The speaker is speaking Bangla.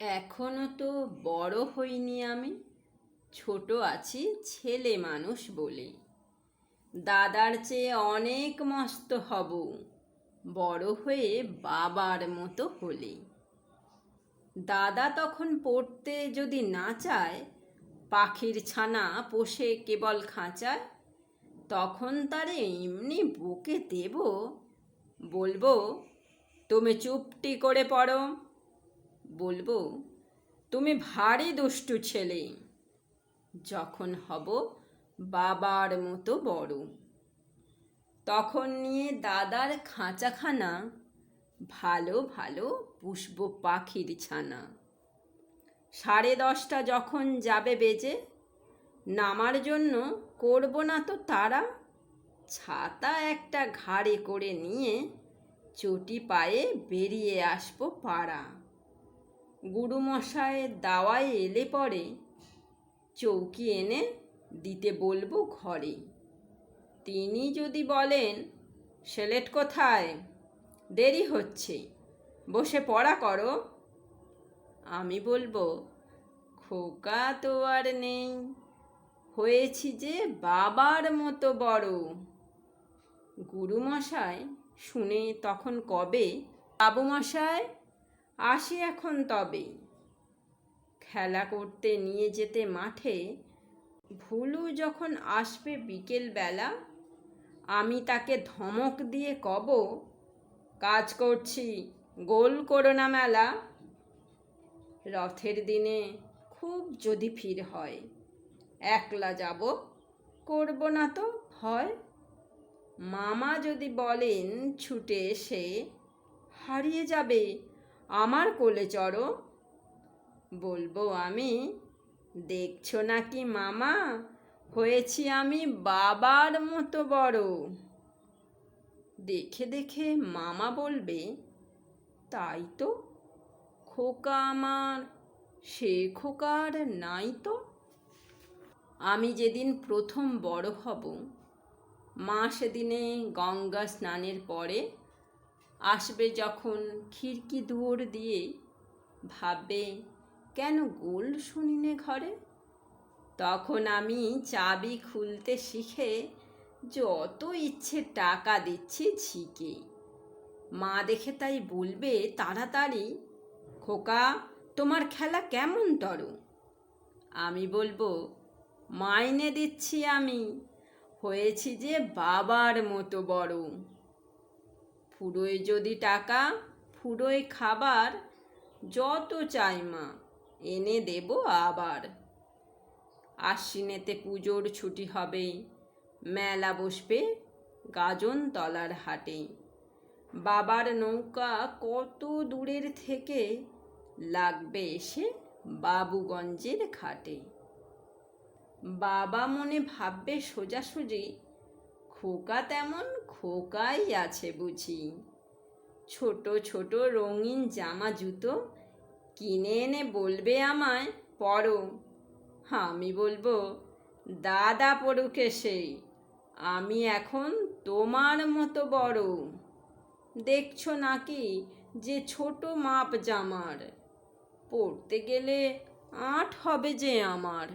এখনও তো বড় হইনি আমি, ছোট আছি ছেলে মানুষ বলে। দাদার চেয়ে অনেক মস্ত হব, বড় হয়ে বাবার মতো হলে। দাদা তখন পড়তে যদি না চায়, পাখির ছানা পোষে কেবল খাঁচায়, তখন তারে এমনি বুকে দেব, বলব, তুমি চুপটি করে পড়ো। বলব, তুমি ভারী দুষ্টু ছেলে। যখন হব বাবার মতো বড়। তখন নিয়ে দাদার খাঁচাখানা, ভালো ভালো পুষব পাখির ছানা। সাড়ে দশটা যখন যাবে বেজে, নামার জন্য করব না তো তারা। ছাতা একটা ঘাড়ে করে নিয়ে চটি পায়ে বেরিয়ে আসব পাড়া। গুরুমশায়ের দাওয়ায় এলে পরে চৌকি এনে দিতে বলব ঘরে। তিনি যদি বলেন, সেলেট কোথায়? দেরি হচ্ছে, বসে পড়া করো। আমি বলব, খোকা তো আর নেই, হয়েছি যে বাবার মতো বড়। গুরুমশায় শুনে তখন কবে বাবুমশাই আসি এখন তবে খেলা করতে নিয়ে যেতে মাঠে ভুলু যখন আসবে বিকেল বেলা আমি তাকে ধমক দিয়ে কব, কাজ করছি, গোল করো না মেলা। রথের দিনে খুব যদি ভিড় হয়, একলা যাব, করব না তো ভয়। মামা যদি বলেন ছুটে এসে হারিয়ে যাবে আমার কোলে চড়ো। বলব আমি, দেখছ নাকি মামা? হয়েছি আমি বাবার মতো বড়। দেখে দেখে মামা বলবে, তাই তো, খোকা আমার, সে খোকার নাই তো? আমি যেদিন প্রথম বড় হব, মা সেদিনে গঙ্গা স্নানের পরে আসবে যখন খিড়কি দুয়ার দিয়ে। ভাববে, কেন গোল শুনিনে ঘরে? তখন আমি চাবি খুলতে শিখে যত ইচ্ছে টাকা দিচ্ছি ঝিকে মা দেখে তাই বলবে তাড়াতাড়ি, খোকা, তোমার খেলা কেমন তর? আমি বলব, মাইনে দিচ্ছি আমি, হয়েছি যে বাবার মতো বড়। ফুরোয় যদি টাকা, ফুরোয় খাবার, যত চাই মা, এনে দেব আবার। আশ্বিনেতে পুজোর ছুটি হবে মেলা বসবে গাজন তলার হাটে। বাবার নৌকা কত দূরের থেকে লাগবে এসে বাবুগঞ্জের ঘাটে। বাবা মনে ভাববে সোজাসুজি, খোকা তেমন খোকাই আছে বুঝি। ছোট ছোট রঙিন জামা জুতো কিনে এনে বলবে আমায় পড়ো আমি বলব, দাদা পড়ুক এসে আমি এখন তোমার মতো বড়। দেখছ নাকি যে ছোট মাপ জামার পড়তে গেলে আট হবে যে আমার।